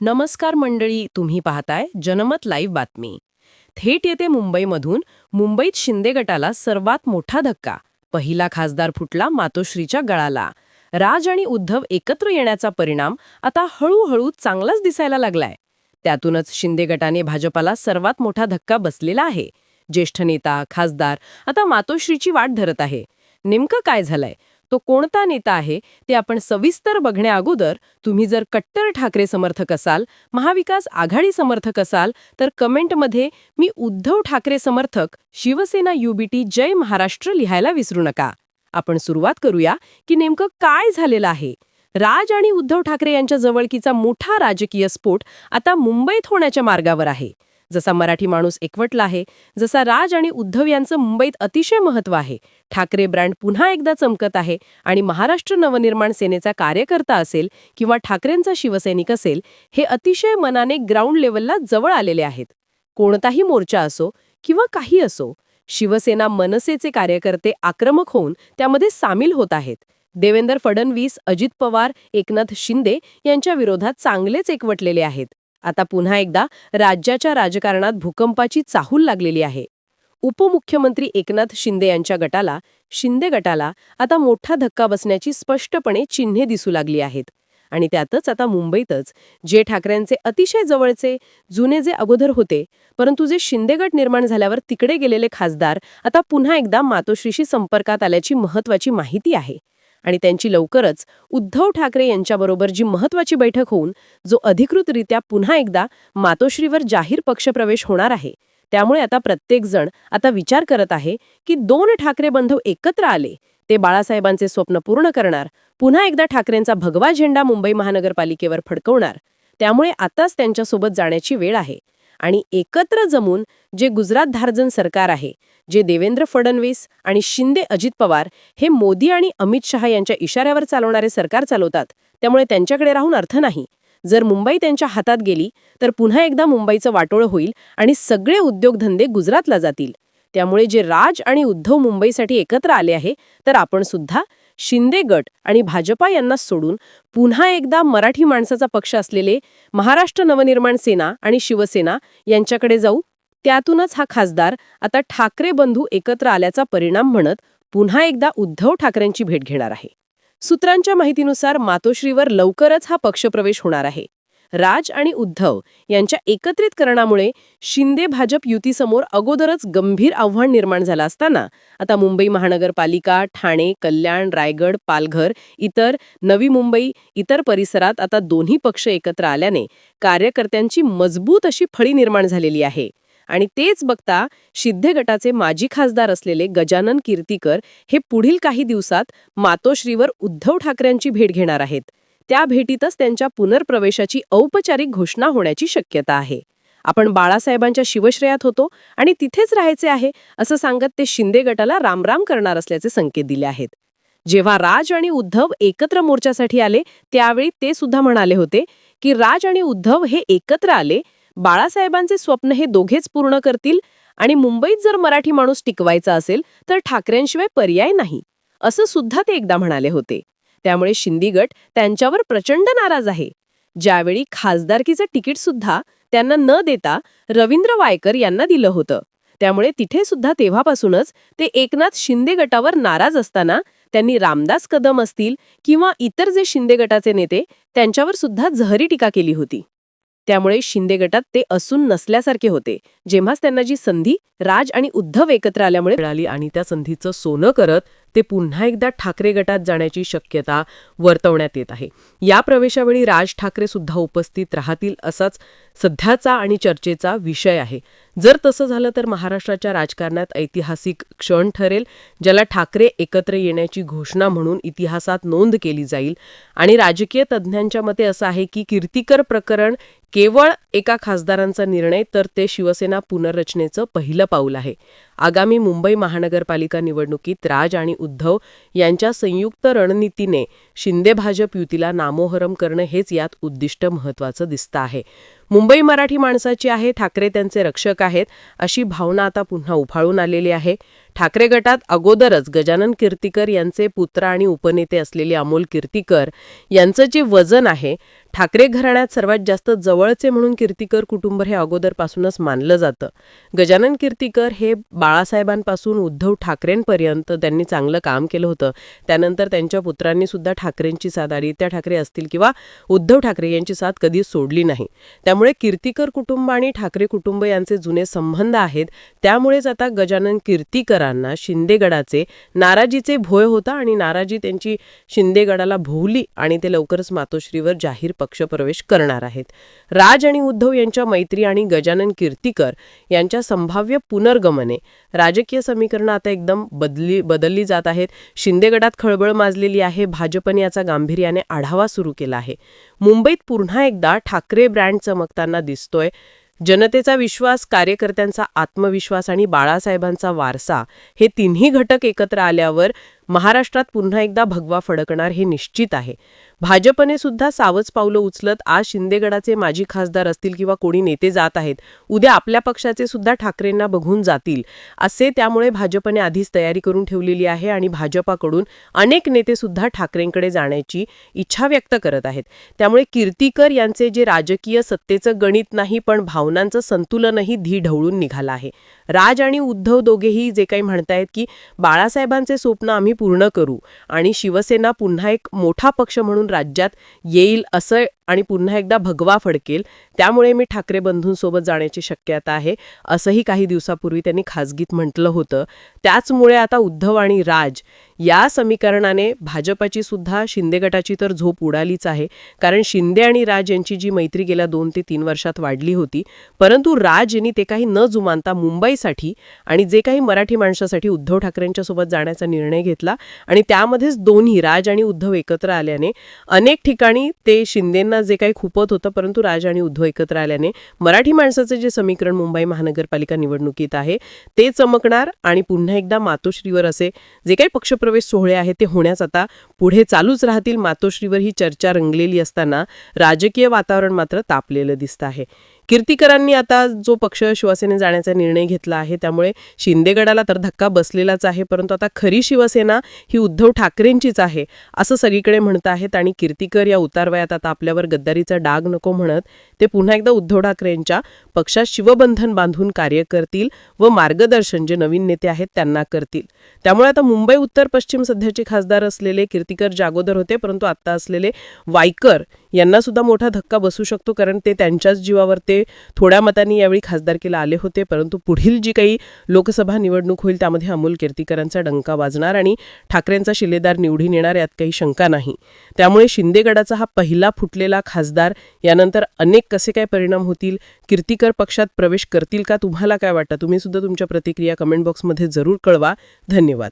नमस्कार मंडळी तुम्ही पाहताय जनमत लाईव्ह बातमी. थेट येते मुंबईमधून मुंबईत शिंदे गटाला सर्वात मोठा धक्का. पहिला खासदार फुटला मातोश्रीच्या गळाला. राज आणि उद्धव एकत्र येण्याचा परिणाम आता हळूहळू चांगलाच दिसायला लागलाय. त्यातूनच शिंदे गटाने भाजपाला सर्वात मोठा धक्का बसलेला आहे. ज्येष्ठ नेता खासदार आता मातोश्रीची वाट धरत आहे. नेमकं काय झालंय? तो कोणता नेता आहे ते आपण सविस्तर बघण्या अगोदर तुम्ही जर कट्टर ठाकरे समर्थक असाल महाविकास आघाडी समर्थक असाल तर कमेंटमध्ये मी उद्धव ठाकरे समर्थक शिवसेना युबीटी जय महाराष्ट्र लिहायला विसरू नका. आपण सुरुवात करूया की नेमकं काय झालेलं आहे. राज आणि उद्धव ठाकरे यांच्या जवळकीचा मोठा राजकीय स्फोट आता मुंबईत होण्याच्या मार्गावर आहे. जसा मराठी माणूस एकवटला आहे जसा राज आणि उद्धव यांचं मुंबईत अतिशय महत्त्व आहे. ठाकरे ब्रँड पुन्हा एकदा चमकत आहे आणि महाराष्ट्र नवनिर्माण सेनेचा कार्यकर्ता असेल किंवा ठाकरेंचा शिवसैनिक असेल हे अतिशय मनाने ग्राउंड लेवलला जवळ आलेले आहेत. कोणताही मोर्चा असो किंवा काही असो शिवसेना मनसेचे कार्यकर्ते आक्रमक होऊन त्यामध्ये सामील होत आहेत. देवेंद्र फडणवीस अजित पवार एकनाथ शिंदे यांच्या विरोधात चांगलेच एकवटलेले आहेत. आता पुन्हा एकदा राज्याच्या राजकारणात भूकंपाची चाहूल लागलेली आहे. उपमुख्यमंत्री एकनाथ शिंदे यांच्या गटाला शिंदे गटाला आता मोठा धक्का बसण्याची स्पष्टपणे चिन्हे दिसू लागली आहेत. आणि त्यातच आता मुंबईतच जे ठाकरेंचे अतिशय जवळचे जुने जे अगोदर होते परंतु जे शिंदे गट निर्माण झाल्यावर तिकडे गेलेले खासदार आता पुन्हा एकदा मातोश्रीशी संपर्कात आल्याची महत्वाची माहिती आहे. आणि त्यांची लवकरच उद्धव ठाकरे यांच्याबरोबर जी महत्वाची बैठक होऊन जो अधिकृतरित्या पुन्हा एकदा मातोश्रीवर जाहीर पक्षप्रवेश होणार आहे त्यामुळे आता प्रत्येकजण आता विचार करत आहे की दोन ठाकरे बंधू एकत्र आले ते बाळासाहेबांचे स्वप्न पूर्ण करणार पुन्हा एकदा ठाकरेंचा भगवा झेंडा मुंबई महानगरपालिकेवर फडकवणार त्यामुळे आताच त्यांच्यासोबत जाण्याची वेळ आहे. आणि एकत्र जमून जे गुजरात धारजन सरकार आहे जे देवेंद्र फडणवीस आणि शिंदे अजित पवार हे मोदी आणि अमित शहा यांच्या इशाऱ्यावर चालवणारे सरकार चालवतात त्यामुळे त्यांच्याकडे राहून अर्थ नाही. जर मुंबई त्यांच्या हातात गेली तर पुन्हा एकदा मुंबईचं वाटोळं होईल आणि सगळे उद्योगधंदे गुजरातला जातील. त्यामुळे जे राज आणि उद्धव मुंबईसाठी एकत्र आले आहे तर आपण सुद्धा शिंदे गट आणि भाजपा यांना सोडून पुन्हा एकदा मराठी माणसाचा पक्ष असलेले महाराष्ट्र नवनिर्माण सेना आणि शिवसेना यांच्याकडे जाऊ. त्यातूनच हा खासदार आता ठाकरे बंधू एकत्र आल्याचा परिणाम म्हणत पुन्हा एकदा उद्धव ठाकरेंची भेट घेणार आहे. सूत्रांच्या माहितीनुसार मातोश्रीवर लवकरच हा पक्षप्रवेश होणार आहे. राज आणि उद्धव यांच्या एकत्रितकरणामुळे शिंदे भाजप युतीसमोर अगोदरच गंभीर आव्हान निर्माण झालं असताना आता मुंबई महानगरपालिका ठाणे कल्याण रायगड पालघर इतर नवी मुंबई इतर परिसरात आता दोन्ही पक्ष एकत्र आल्याने कार्यकर्त्यांची मजबूत अशी फळी निर्माण झालेली आहे. आणि तेच बघता शिद्धे गटाचे माजी खासदार असलेले गजानन कीर्तीकर हे पुढील काही दिवसात मातोश्रीवर उद्धव ठाकरेंची भेट घेणार आहेत. त्या भेटीतच त्यांच्या पुनर्प्रवेशाची औपचारिक घोषणा होण्याची शक्यता आहे. आपण बाळासाहेबांच्या शिवश्रेयात होतो आणि तिथेच राहायचे आहे असं सांगत ते शिंदे गटाला रामराम करणार असल्याचे संकेत दिले आहेत. जेव्हा राज आणि उद्धव एकत्र मोर्चासाठी आले त्यावेळी ते सुद्धा म्हणाले होते की राज आणि उद्धव हे एकत्र आले बाळासाहेबांचे स्वप्न हे दोघेच पूर्ण करतील आणि मुंबईत जर मराठी माणूस टिकवायचा असेल तर ठाकरेंशिवाय पर्याय नाही असं सुद्धा ते एकदा म्हणाले होते. त्यामुळे शिंदी गट त्यांच्यावर प्रचंड नाराज आहे. ज्यावेळी खासदारकीचं तिकीट सुद्धा त्यांना न देता रवींद्र वायकर यांना दिलं होतं. त्यामुळे तिथे सुद्धा तेव्हापासूनच ते एकनाथ शिंदे गटावर नाराज असताना त्यांनी रामदास कदम असतील किंवा इतर जे शिंदे गटाचे नेते त्यांच्यावर सुद्धा जहरी टीका केली होती. त्यामुळे शिंदे गटात ते असून नसल्यासारखे होते. जेव्हाच त्यांना जी संधी राज आणि उद्धव एकत्र आल्यामुळे मिळाली आणि त्या संधीचं सोनं करत ते पुन्हा एकदा ठाकरे गटात जाण्याची शक्यता वर्तवण्यात येत आहे. या प्रवेशावेळी राज ठाकरे सुद्धा उपस्थित राहतील असाच सध्याचा आणि चर्चेचा विषय आहे. जर तसं झालं तर महाराष्ट्राच्या राजकारणात ऐतिहासिक क्षण ठरेल ज्याला ठाकरे एकत्र येण्याची घोषणा म्हणून इतिहासात नोंद केली जाईल. आणि राजकीय तज्ज्ञांच्या मते असं आहे की कीर्तिकर प्रकरण केवळ एका खासदारांचा निर्णय तर ते शिवसेना पुनर्रचनेचं पहिलं पाऊल आहे. आगामी मुंबई महानगरपालिका निवडणुकीत राज आणि उद्धव यांच्या संयुक्त रणनीतीने शिंदे भाजप युतीला नामोहरम करणं हेच यात उद्दिष्ट महत्वाचं दिसतं आहे. मुंबई मराठी माणसाची आहे ठाकरे त्यांचे रक्षक आहेत अशी भावना आता पुन्हा उफाळून आलेली आहे. ठाकरे गटात अगोदरच गजानन कीर्तीकर यांचे पुत्र आणि उपनेते असलेले अमोल कीर्तीकर यांचं जे वजन आहे ठाकरे घराण्यात सर्वात जास्त जवळचे म्हणून कीर्तीकर कुटुंब हे अगोदरपासूनच मानलं जातं. गजानन कीर्तीकर हे बाळासाहेबांपासून उद्धव ठाकरेंपर्यंत त्यांनी चांगलं काम केलं होतं. त्यानंतर त्यांच्या पुत्रांनी सुद्धा ठाकरेंची साथ आदित्य ठाकरे असतील किंवा उद्धव ठाकरे यांची साथ कधीच सोडली नाही. त्यामुळे कीर्तीकर कुटुंब आणि ठाकरे कुटुंब यांचे जुने संबंध आहेत. त्यामुळेच आता गजानन कीर्तीकरांना शिंदेगडाचे नाराजीचे भोय होता आणि नाराजी त्यांची शिंदेगडाला भोवली आणि ते लवकरच मातोश्रीवर जाहीर पक्षप्रवेश करणार आहेत. राज आणि उद्धव यांच्या मैत्री आणि गजानन कीर्तीकर यांच्या संभाव्य पुनर्गमने राजकीय समीकरणं आता एकदम बदली बदलली जात आहेत. शिंदेगडात खळबळ माजलेली आहे. भाजपने याचा गांभीर्याने आढावा सुरू केला आहे. मुंबईत पुन्हा एकदा ठाकरे ब्रँड चमकताना दिसतोय. जनतेचा विश्वास कार्यकर्त्यांचा आत्मविश्वास आणि बाळासाहेबांचा वारसा हे तिन्ही घटक एकत्र आल्यावर महाराष्ट्रात पुन्हा एकदा भगवा फडकणार हे निश्चित आहे. भाजपने सुद्धा सावज पावलं उचलत आज शिंदेगडाचे माजी खासदार असतील किंवा कोणी नेते जात आहेत उद्या आपल्या पक्षाचे सुद्धा ठाकरेंना बघून जातील असे त्यामुळे भाजपने आधीच तयारी करून ठेवलेली आहे आणि भाजपाकडून अनेक नेते सुद्धा ठाकरेंकडे जाण्याची इच्छा व्यक्त करत आहेत. त्यामुळे कीर्तीकर यांचे जे राजकीय सत्तेचं गणित नाही पण भावनांचं संतुलनही धी ढवळून निघालं आहे. राज आणि उद्धव दोघेही जे काही म्हणतायत की बाळासाहेबांचे स्वप्न आम्ही पूर्ण करू. आणि शिवसेना पुन्हा एक मोठा पक्ष म्हणून राज्यात येईल असं आणि पुन्हा एकदा भगवा फडकेल. त्यामुळे मी ठाकरे बंधूंसोबत जाण्याची शक्यता आहे असंही काही दिवसापूर्वी त्यांनी खासगीत म्हटलं होतं. त्याचमुळे आता उद्धव आणि राज या समीकरणाने भाजपाची सुद्धा शिंदे गटाची तर झोप उडालीच आहे. कारण शिंदे आणि राज यांची जी मैत्री गेल्या दोन ते तीन वर्षात वाढली होती. परंतु राज यांनी ते काही न जुमानता मुंबईसाठी आणि जे काही मराठी माणसासाठी उद्धव ठाकरेंच्या सोबत जाण्याचा निर्णय घेतला. आणि त्यामध्येच दोन्ही राज आणि उद्धव एकत्र आल्याने अनेक ठिकाणी ते शिंदेंना जे काही खुपत होतं परंतु राज आणि उद्धव एकत्र आल्याने मराठी माणसाचं जे समीकरण मुंबई महानगरपालिका निवडणुकीत आहे ते चमकणार आणि पुन्हा एकदा मातोश्रीवर असे जे काही पक्षप्रवेश सोहळे आहेत ते होण्यास आता पुढे चालूच राहतील. मातोश्रीवर ही चर्चा रंगलेली असताना राजकीय वातावरण मात्र तापलेलं दिसतं आहे. कीर्तीकरांनी आता जो पक्ष शिवसेने जाण्याचा निर्णय घेतला आहे त्यामुळे शिंदेगडाला तर धक्का बसलेलाच आहे परंतु आता खरी शिवसेना ही उद्धव ठाकरेंचीच आहे असं सगळीकडे म्हणत आहेत आणि कीर्तीकर या उतारवयात आता आपल्यावर गद्दारीचा डाग नको म्हणत ते पुन्हा एकदा उद्धव ठाकरेंच्या पक्षात शिवबंधन बांधून कार्य करतील व मार्गदर्शन जे नवीन नेते आहेत त्यांना करतील. त्यामुळे आता मुंबई उत्तर पश्चिम सध्याचे खासदार असलेले कीर्तीकर जागोदर होते परंतु आता असलेले वायकर यांना सुद्धा मोठा धक्का बसू शकतो कारण ते त्यांच्याच जीवावर ते थोड्या मतांनी यावेळी खासदारकीला आले होते. परंतु पुढील जी काही लोकसभा निवडणूक होईल त्यामध्ये अमोल कीर्तीकरांचा डंका वाजणार आणि ठाकरेंचा शिलेदार निवडून येणार यात काही शंका नाही. त्यामुळे शिंदेगडाचा हा पहिला फुटलेला खासदार यानंतर अनेक कसे काय परिणाम होतील कीर्तीकर पक्षात प्रवेश करतील का तुम्हाला काय वाटतं? तुम्ही सुद्धा तुमच्या प्रतिक्रिया कमेंट बॉक्समध्ये जरूर कळवा. धन्यवाद.